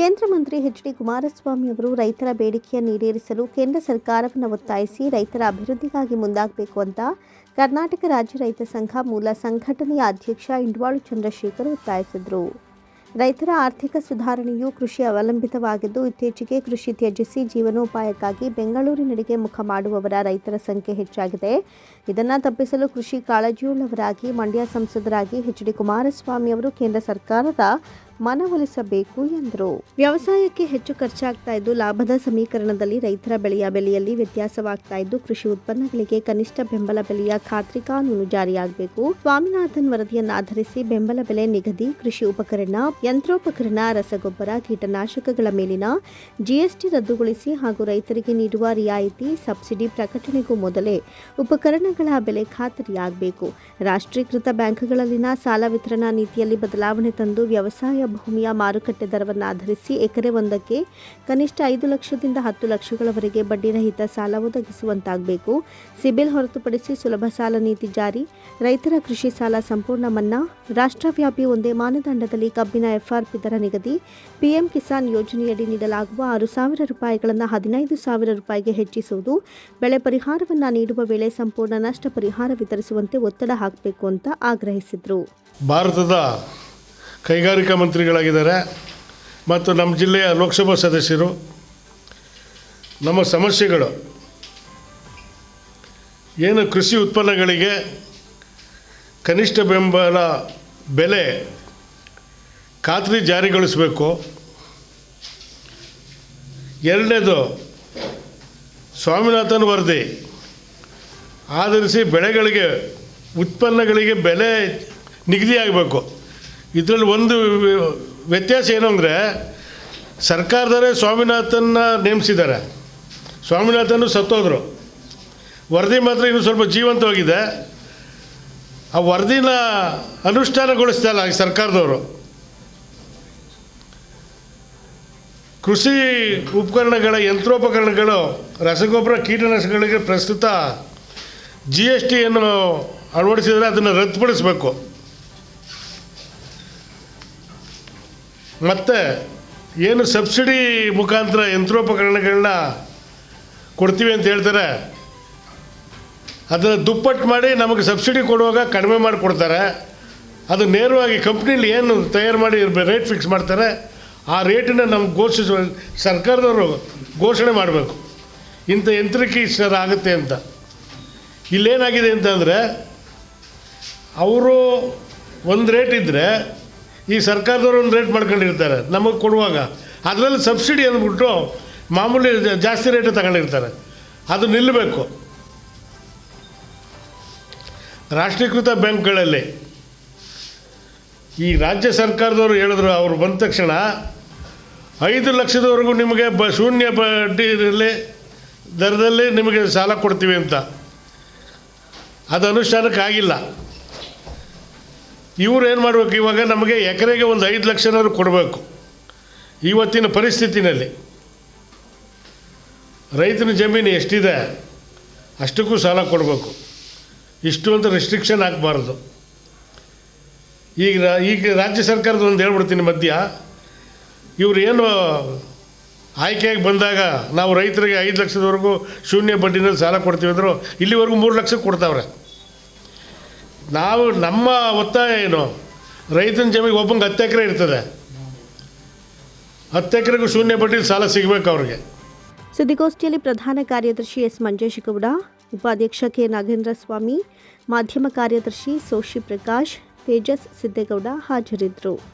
ಕೇಂದ್ರ ಮಂತ್ರಿ H D Kumaraswamy ಅವರು ರೈತರ ಬೇಡಿಕೆಯನ್ನು ಈಡೇರಿಸಲು ಕೇಂದ್ರ ಸರ್ಕಾರವನ್ನು ಒತ್ತಾಯಿಸಿ ರೈತರ ಅಭಿವೃದ್ಧಿಗಾಗಿ ಮುಂದಾಗಬೇಕು ಅಂತ ಕರ್ನಾಟಕ ರಾಜ್ಯ ರೈತ ಸಂಘ ಮೂಲ ಸಂಘಟನೆಯ ಅಧ್ಯಕ್ಷ ಇಂಡ್ವಾಳು ಚಂದ್ರಶೇಖರ್ ಒತ್ತಾಯಿಸಿದರು. ರೈತರ ಆರ್ಥಿಕ ಸುಧಾರಣೆಯು ಕೃಷಿ ಅವಲಂಬಿತವಾಗಿದ್ದು, ಇತ್ತೀಚೆಗೆ ಕೃಷಿ ತ್ಯಜಿಸಿ ಜೀವನೋಪಾಯಕ್ಕಾಗಿ ಬೆಂಗಳೂರಿನಡೆಗೆ ಮುಖ ಮಾಡುವವರ ರೈತರ ಸಂಖ್ಯೆ ಹೆಚ್ಚಾಗಿದೆ. ಇದನ್ನು ತಪ್ಪಿಸಲು ಕೃಷಿ ಕಾಳಜಿಯುಳ್ಳವರಾಗಿ, ಮಂಡ್ಯ ಸಂಸದರಾಗಿ ಎಚ್ ಡಿ ಕುಮಾರಸ್ವಾಮಿ ಅವರು ಕೇಂದ್ರ ಸರ್ಕಾರದ ಮನವೊಲಿಸಬೇಕು ಎಂದರು. ವ್ಯವಸಾಯಕ್ಕೆ ಹೆಚ್ಚು ಖರ್ಚಾಗ್ತಾ ಇದ್ದು ಲಾಭದ ಸಮೀಕರಣದಲ್ಲಿ ರೈತರ ಬೆಳೆಯ ಬೆಲೆಯಲ್ಲಿ ವ್ಯತ್ಯಾಸವಾಗ್ತಾ ಇದ್ದು ಕೃಷಿ ಉತ್ಪನ್ನಗಳಿಗೆ ಕನಿಷ್ಠ ಬೆಂಬಲ ಬೆಲೆಯ ಖಾತ್ರಿ ಕಾನೂನು ಜಾರಿಯಾಗಬೇಕು. ಸ್ವಾಮಿನಾಥನ್ ವರದಿಯನ್ನು ಆಧರಿಸಿ ಬೆಂಬಲ ಬೆಲೆ ನಿಗದಿ, ಕೃಷಿ ಉಪಕರಣ, ಯಂತ್ರೋಪಕರಣ, ರಸಗೊಬ್ಬರ, ಕೀಟನಾಶಕಗಳ ಮೇಲಿನ ಜಿಎಸ್ಟಿ ರದ್ದುಗೊಳಿಸಿ ಹಾಗೂ ರೈತರಿಗೆ ನೀಡುವ ರಿಯಾಯಿತಿ, ಸಬ್ಸಿಡಿ ಪ್ರಕಟಣೆಗೂ ಮೊದಲೇ ಉಪಕರಣಗಳ ಬೆಲೆ ಖಾತರಿಯಾಗಬೇಕು. ರಾಷ್ಟ್ರೀಕೃತ ಬ್ಯಾಂಕ್ಗಳಲ್ಲಿನ ಸಾಲ ವಿತರಣಾ ನೀತಿಯಲ್ಲಿ ಬದಲಾವಣೆ ತಂದು ವ್ಯವಸಾಯ ಭೂಮಿಯ ಮಾರುಕಟ್ಟೆ ದರವನ್ನು ಆಧರಿಸಿ ಎಕರೆ ಒಂದಕ್ಕೆ ಕನಿಷ್ಠ ಐದು ಲಕ್ಷದಿಂದ ಹತ್ತು ಲಕ್ಷಗಳವರೆಗೆ ಬಡ್ಡಿರಹಿತ ಸಾಲ ಒದಗಿಸುವಂತಾಗಬೇಕು. ಸಿಬಿಲ್ ಹೊರತುಪಡಿಸಿ ಸುಲಭ ಸಾಲ ನೀತಿ ಜಾರಿ. ರೈತರ ಕೃಷಿ ಸಾಲ ಸಂಪೂರ್ಣ ಮನ್ನಾ. ರಾಷ್ಟ್ರವ್ಯಾಪಿ ಒಂದೇ ಮಾನದಂಡದಲ್ಲಿ ಕಬ್ಬಿನ ಎಫ್ಆರ್ಪಿ ದರ ನಿಗದಿ. ಪಿಎಂ ಕಿಸಾನ್ ಯೋಜನೆಯಡಿ ನೀಡಲಾಗುವ ಆರು ಸಾವಿರ ರೂಪಾಯಿಗಳನ್ನು ಹದಿನೈದು ಸಾವಿರ ರೂಪಾಯಿಗೆ ಹೆಚ್ಚಿಸುವುದು. ಬೆಳೆ ಪರಿಹಾರವನ್ನು ನೀಡುವ ವೇಳೆ ಸಂಪೂರ್ಣ ನಷ್ಟ ಪರಿಹಾರ ವಿತರಿಸುವಂತೆ ಒತ್ತಡ ಹಾಕಬೇಕು ಅಂತ ಆಗ್ರಹಿಸಿದರು. ಭಾರತದ ಕೈಗಾರಿಕಾ ಮಂತ್ರಿಗಳಾಗಿದ್ದಾರೆ ಮತ್ತು ನಮ್ಮ ಜಿಲ್ಲೆಯ ಲೋಕಸಭಾ ಸದಸ್ಯರು, ನಮ್ಮ ಸಮಸ್ಯೆಗಳು, ಏನು ಕೃಷಿ ಉತ್ಪನ್ನಗಳಿಗೆ ಕನಿಷ್ಠ ಬೆಂಬಲ ಬೆಲೆ ಖಾತ್ರಿ ಜಾರಿಗೊಳಿಸಬೇಕು, ಎರಡನೇದು ಸ್ವಾಮಿನಾಥನ್ ವರದಿ ಆಧರಿಸಿ ಬೆಳೆಗಳಿಗೆ, ಉತ್ಪನ್ನಗಳಿಗೆ ಬೆಲೆ ನಿಗದಿಯಾಗಬೇಕು. ಇದರಲ್ಲಿ ಒಂದು ವ್ಯತ್ಯಾಸ ಏನು ಅಂದರೆ, ಸರ್ಕಾರದವರೇ ಸ್ವಾಮಿನಾಥನ್ನ ನೇಮಿಸಿದ್ದಾರೆ. ಸ್ವಾಮಿನಾಥನು ಸತ್ತೋದ್ರು. ವರದಿ ಮಾತ್ರ ಇನ್ನು ಸ್ವಲ್ಪ ಜೀವಂತವಾಗಿದೆ ಆ ವರದಿನ ಅನುಷ್ಠಾನಗೊಳಿಸ್ತಾ ಇಲ್ಲ ಸರ್ಕಾರದವರು. ಕೃಷಿ ಉಪಕರಣಗಳ ಯಂತ್ರೋಪಕರಣಗಳು, ರಸಗೊಬ್ಬರ, ಕೀಟನಾಶಕಗಳಿಗೆ ಪ್ರಸ್ತುತ ಜಿ ಎಸ್ ಟಿಯನ್ನು ಅಳವಡಿಸಿದರೆ ಅದನ್ನು ರದ್ದುಪಡಿಸಬೇಕು. ಮತ್ತು ಏನು ಸಬ್ಸಿಡಿ ಮುಖಾಂತರ ಯಂತ್ರೋಪಕರಣಗಳನ್ನ ಕೊಡ್ತೀವಿ ಅಂತ ಹೇಳ್ತಾರೆ. ಅದನ್ನು ದುಪ್ಪಟ್ಟು ಮಾಡಿ ನಮಗೆ ಸಬ್ಸಿಡಿ ಕೊಡುವಾಗ ಕಡಿಮೆ ಮಾಡಿ ಕೊಡ್ತಾರೆ ಅದು ನೇರವಾಗಿ ಕಂಪ್ನೀಲಿ ಏನು ತಯಾರು ಮಾಡಿ ರೇಟ್ ಫಿಕ್ಸ್ ಮಾಡ್ತಾರೆ. ಆ ರೇಟನ್ನು ನಮ್ಗೆ ಘೋಷಿಸುವ ಸರ್ಕಾರದವರು ಘೋಷಣೆ ಮಾಡಬೇಕು. ಇಂಥ ಯಂತ್ರಕ್ಕೆ ಇಷ್ಟ ಆಗುತ್ತೆ ಅಂತ. ಇಲ್ಲೇನಾಗಿದೆ ಅಂತಂದರೆ ಅವರು ಒಂದು ರೇಟ್ ಇದ್ದರೆ ಈ ಸರ್ಕಾರದವರು ಒಂದು ರೇಟ್ ಮಾಡ್ಕೊಂಡಿರ್ತಾರೆ, ನಮಗೆ ಕೊಡುವಾಗ. ಅದರಲ್ಲಿ ಸಬ್ಸಿಡಿ ಅಂದ್ಬಿಟ್ಟು ಮಾಮೂಲಿ ಜಾಸ್ತಿ ರೇಟ್ ತಗೊಂಡಿರ್ತಾರೆ. ಅದು ನಿಲ್ಲಬೇಕು ರಾಷ್ಟ್ರೀಕೃತ ಬ್ಯಾಂಕ್ಗಳಲ್ಲಿ. ಈ ರಾಜ್ಯ ಸರ್ಕಾರದವರು ಹೇಳಿದ್ರು, ಅವರು ಬಂದ ತಕ್ಷಣ ಐದು ಲಕ್ಷದವರೆಗೂ ನಿಮಗೆ ಬ, ಶೂನ್ಯ ಬಡ್ಡಿಯಲ್ಲಿ ದರದಲ್ಲಿ ನಿಮಗೆ ಸಾಲ ಕೊಡ್ತೀವಿ ಅಂತ. ಅದು ಅನುಷ್ಠಾನಕ್ಕೆ ಆಗಿಲ್ಲ. ಇವ್ರು ಏನು ಮಾಡಬೇಕು? ಇವಾಗ ನಮಗೆ ಎಕರೆಗೆ ಒಂದು ಐದು ಲಕ್ಷನಾದ್ರು ಕೊಡಬೇಕು. ಇವತ್ತಿನ ಪರಿಸ್ಥಿತಿನಲ್ಲಿ. ರೈತನ ಜಮೀನು ಎಷ್ಟಿದೆ? ಅಷ್ಟಕ್ಕೂ ಸಾಲ ಕೊಡಬೇಕು. ಇಷ್ಟು ಅಂತ ರೆಸ್ಟ್ರಿಕ್ಷನ್ ಹಾಕಬಾರ್ದು ಈಗ ಈಗ ರಾಜ್ಯ ಸರ್ಕಾರದ ಒಂದು ಹೇಳ್ಬಿಡ್ತೀನಿ ಮಧ್ಯ. ಇವರು ಏನು ಆಯ್ಕೆಯಾಗಿ ಬಂದಾಗ ನಾವು ರೈತರಿಗೆ ಐದು ಲಕ್ಷದವರೆಗೂ ಶೂನ್ಯ ಬಡ್ಡಿನಲ್ಲಿ ಸಾಲ ಕೊಡ್ತೀವಿ ಅಂದರು ಇಲ್ಲಿವರೆಗೂ ಮೂರು ಲಕ್ಷಕ್ಕೆ ಕೊಡ್ತಾವ್ರೆ. ನಾವು ನಮ್ಮ ಒತ್ತಾಯ ಏನು? ರೈತನ ಜಮೀನಿಗೆ ಒಬ್ಬಂಗೆ ಹತ್ತು ಎಕರೆ ಇರ್ತದೆ. ಹತ್ತು ಎಕರೆಗೂ ಶೂನ್ಯ ಬಡ್ಡಿ ಸಾಲ ಸಿಗಬೇಕು ಅವ್ರಿಗೆ. ಸುದ್ದಿಗೋಷ್ಠಿಯಲ್ಲಿ ಪ್ರಧಾನ ಕಾರ್ಯದರ್ಶಿ ಎಸ್ ಮಂಜೇಶ್ ಗೌಡ ಉಪಾಧ್ಯಕ್ಷ ಕೆ ನಾಗೇಂದ್ರ ಸ್ವಾಮಿ, ಮಾಧ್ಯಮ ಕಾರ್ಯದರ್ಶಿ ಸೋಶಿ ಪ್ರಕಾಶ್, ತೇಜಸ್ ಸಿದ್ದೇಗೌಡ ಹಾಜರಿದ್ದರು.